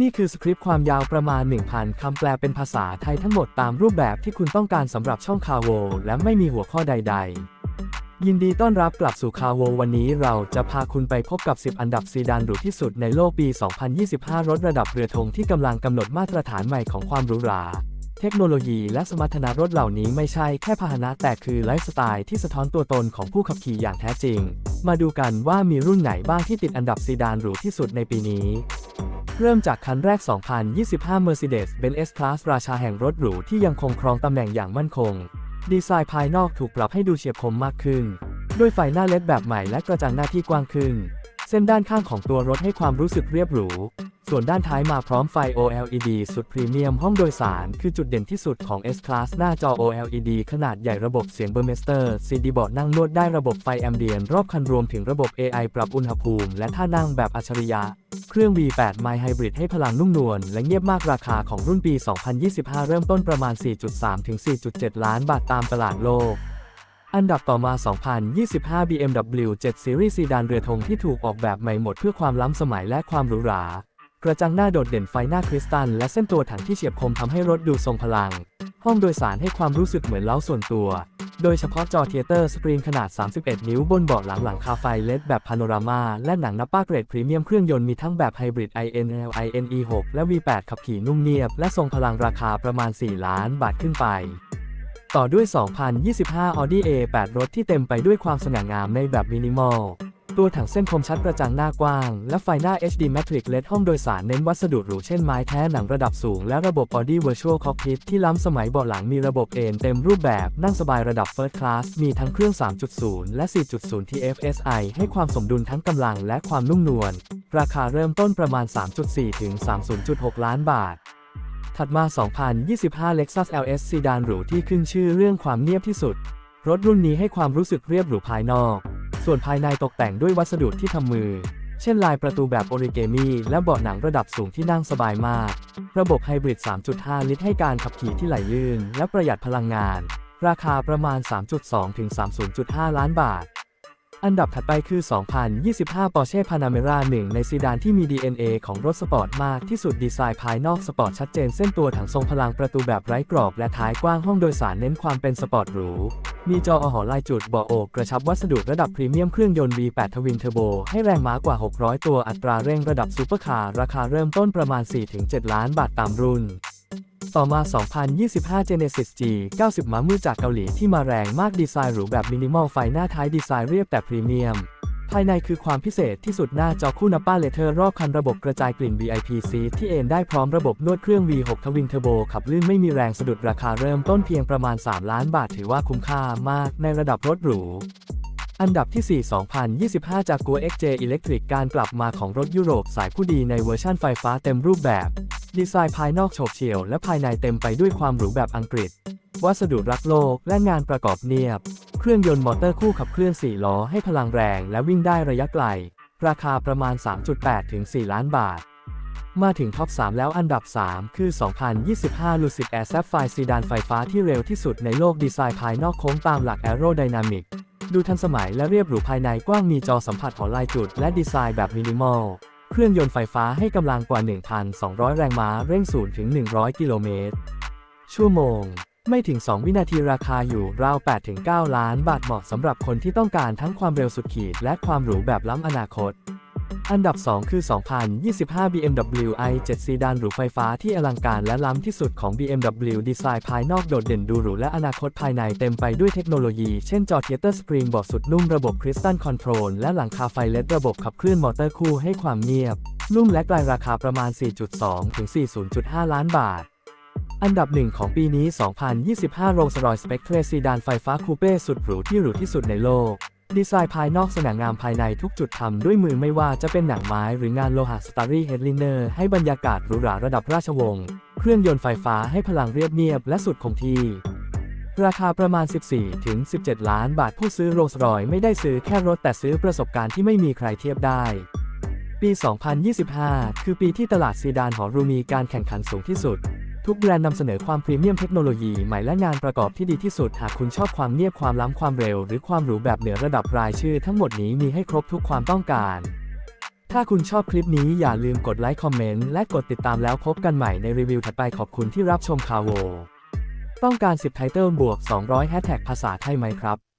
นี่คือสคริปต์ความยาวประมาณ 1,000 คำแปลเป็นภาษาไทยทั้งหมดตามรูปแบบที่คุณต้องการสำหรับช่องคาโว และไม่มีหัวข้อใด ๆ ยินดีต้อนรับกลับสู่คาโว วันนี้เราจะพาคุณไปพบกับ 10 อันดับซีดานหรูที่สุดในโลกปี 2025 รถระดับเรือธงที่กำลังกำหนดมาตรฐานใหม่ของความหรูหราเทคโนโลยีและสมรรถนะรถเหล่านี้ไม่ใช่แค่พาหนะแต่คือไลฟ์สไตล์ที่สะท้อนตัวตนของผู้ขับขี่อย่างแท้จริง มาดูกันว่ามีรุ่นไหนบ้างที่ติดอันดับซีดานหรูที่สุดในปีนี้ เริ่มจากคันแรก 2025 Mercedes-Benz S-Class ราชาแห่งรถหรูที่ยังคงครองตำแหน่งอย่างมั่นคง ดีไซน์ภายนอกถูกปรับให้ดูเฉียบคมมากขึ้น ด้วยไฟหน้าเล็ดแบบใหม่และกระจังหน้าที่กว้างขึ้น เส้นด้านข้างของตัวรถให้ความรู้สึกเรียบหรู ส่วนด้านท้ายมาพร้อมไฟ OLED สุดพรีเมียมห้องโดยสาร คือจุดเด่นที่สุดของ S-Class หน้าจอ OLED ขนาดใหญ่ระบบเสียง Burmester CD บอร์ดนั่งนวดได้ระบบไฟแอมเบียนรอบคันรวมถึงระบบ AI ปรับอุณหภูมิ และท่านั่งแบบอัจฉริยะ เครื่อง V8 My Hybrid ให้พลังนุ่มนวลและเงียบมากราคาของรุ่นปี 2025 เริ่มต้นประมาณ 4.3 ถึง 4.7 ล้านบาทตามตลาดโลกอันดับต่อมา 2025 BMW 7 Series ซีดานเรือธงที่ถูกออกแบบใหม่หมดเพื่อความล้ำสมัยและความหรูหรา กระจังหน้าโดดเด่นไฟหน้าคริสตัลและเส้นตัวถังที่เฉียบคมทำให้รถดูทรงพลัง ห้องโดยสารให้ความรู้สึกเหมือนเล้าส่วนตัว โดยเฉพาะจอเทเตอร์สกรีนขนาด 31 นิ้วบนเบาะหลังหลังคาไฟเลดแบบพาโนรามาและหนังนับป้าเกรดพรีเมียมเครื่องยนต์มีทั้งแบบไฮบริด INL INE6 และ V8 ขับขี่นุ่มเนียบ และทรงพลังราคาประมาณ 4 ล้านบาทขึ้นไปต่อด้วย 2025 Audi A8 รถที่เต็มไปด้วยความสง่างามในแบบมินิมอล ตัวถังเส้นคมชัดกระจังหน้ากว้าง และไฟหน้า HD Matrix LED ห้องโดยสารเน้นวัสดุหรูเช่นไม้แท้หนังระดับสูง และระบบ Audi Virtual Cockpit ที่ล้ำสมัยเบาะหลังมีระบบเอนเต็มรูปแบบนั่งสบายระดับ First Class มีทั้งเครื่อง 3.0 และ 4.0 TFSI ให้ความสมดุลทั้งกำลังและความนุ่มนวล ราคาเริ่มต้นประมาณ 3.4 ถึง 30.6 ล้านบาทถัดมา 2025 Lexus LS ซีดานหรูที่ขึ้นชื่อเรื่องความเนียบที่สุด รถรุ่นนี้ให้ความรู้สึกเรียบหรูภายนอก ส่วนภายในตกแต่งด้วยวัสดุที่ทำมือ เช่นลายประตูแบบโอริเกมิและเบาะหนังระดับสูงที่นั่งสบายมาก ระบบไฮบริด 3.5 ลิตรให้การขับขี่ที่ไหลลื่น และประหยัดพลังงาน ราคาประมาณ 3.2 ถึง 30.5 ล้านบาท อันดับถัดไปคือ 2025 Porsche Panamera หนึ่งในซีดานที่มี DNA ของรถสปอร์ตมากที่สุดดีไซน์ภายนอกสปอร์ตชัดเจนเส้นตัวถังทรงพลังประตูแบบไร้กรอบ และท้ายกว้างห้องโดยสารเน้นความเป็นสปอร์ตหรู มีจออหอลายจุดเบาะโอกกระชับวัสดุระดับพรีเมียมเครื่องยนต์ V8 ทวินเทอร์โบให้แรงม้ากว่า 600 ตัวอัตราเร่งระดับซูเปอร์คาร์ราคาเริ่มต้นประมาณ 4-7 ล้านบาทตามรุ่น ต่อมา 2025 Genesis G 90ม้ามืดจากเกาหลีที่มาแรงมากดีไซน์หรูแบบมินิมอลไฟหน้าท้ายดีไซน์เรียบแต่พรีเมียม ภายในคือความพิเศษที่สุดหน้าจอคู่นับป้าเลเทอร์รอบคันระบบกระจายกลิ่น VIP Seat ที่เอนได้พร้อมระบบนวดเครื่อง V6 ทวินเทอร์โบขับลื่นไม่มีแรงสะดุดราคาเริ่มต้นเพียงประมาณ 3 ล้านบาทถือว่าคุ้มค่ามากในระดับรถหรูอันดับที่ 4 2025 จาก GO XJ Electric การกลับมาของรถยุโรปสายผู้ดีในเวอร์ชั่นไฟฟ้าเต็มรูปแบบ ดีไซน์ภายนอกโฉบเฉี่ยวและภายในเต็มไปด้วยความหรูแบบอังกฤษ วัสดุรักโลกและงานประกอบเนียบ เครื่องยนต์มอเตอร์คู่ขับเคลื่อน 4 ล้อให้พลังแรงและวิ่งได้ระยะไกล ราคาประมาณ 3.8 ถึง 4 ล้านบาท มาถึงท็อป 3 แล้วอันดับ 3 คือ 2025 Lucid Air Sapphire ซีดานไฟฟ้าที่เร็วที่สุดในโลกดีไซน์ภายนอกโค้งตามหลัก Aerodynamic ดูทันสมัยและเรียบหรูภายในกว้างมีจอสัมผัสหอลายจุด และดีไซน์แบบมินิมอล เครื่องยนต์ไฟฟ้าให้กำลังกว่า 1,200 แรงม้าเร่ง0ถึง 100 กิโลเมตร ชั่วโมง ไม่ถึง 2 วินาทีราคาอยู่ราว 8-9 ล้านบาทเหมาะสำหรับคนที่ต้องการทั้งความเร็วสุดขีดและความหรูแบบล้ำอนาคต อันดับ 2 คือ 2025 BMW i7 ซีดานหรูไฟฟ้าที่อลังการและล้ำที่สุดของ BMW ดีไซน์ภายนอกโดดเด่นดูหรูและอนาคตภายในเต็มไปด้วยเทคโนโลยี เช่นจอเทเตอร์สปริงบอดสุดนุ่มระบบคริสตัลคอนโทรลและหลังคาไฟเลดระบบขับเคลื่อนมอเตอร์คู่ให้ความเงียบ นุ่มและไกลราคาประมาณ 4.2 ถึง 40.5 ล้านบาทอันดับหนึ่งของปีนี้ 2025 Rolls-Royce Spectre ซีดานไฟฟ้าคูเป้สุดหรูที่หรูที่สุดในโลก ดีไซน์ภายนอกสง่างามภายในทุกจุดทำด้วยมือไม่ว่าจะเป็นหนังไม้หรืองานโลหะสตารี่เฮดลิเนอร์ให้บรรยากาศหรูหราระดับราชวงศ์ เครื่องยนต์ไฟฟ้าให้พลังเรียบเนียบและสุดคงที่ ราคาประมาณ 14 ถึง 17 ล้านบาทผู้ซื้อโรลส์รอยไม่ได้ซื้อแค่รถแต่ซื้อประสบการณ์ที่ไม่มีใครเทียบได้ ปี 2025 คือปีที่ตลาดซีดานหอรูมีการแข่งขันสูงที่สุด ทุกแบรนด์นำเสนอความพรีเมียมเทคโนโลยีใหม่และงานประกอบที่ดีที่สุด หากคุณชอบความเงียบความล้ำความเร็ว หรือความหรูแบบเหนือระดับรายชื่อ ทั้งหมดนี้มีให้ครบทุกความต้องการ ถ้าคุณชอบคลิปนี้อย่าลืมกดไลค์คอมเมนต์และกดติดตามแล้วพบกันใหม่ในรีวิวถัดไปขอบคุณที่รับชมคาโว ต้องการ10ไทเติลบวก200แฮชแท็กภาษาไทยไหมครับ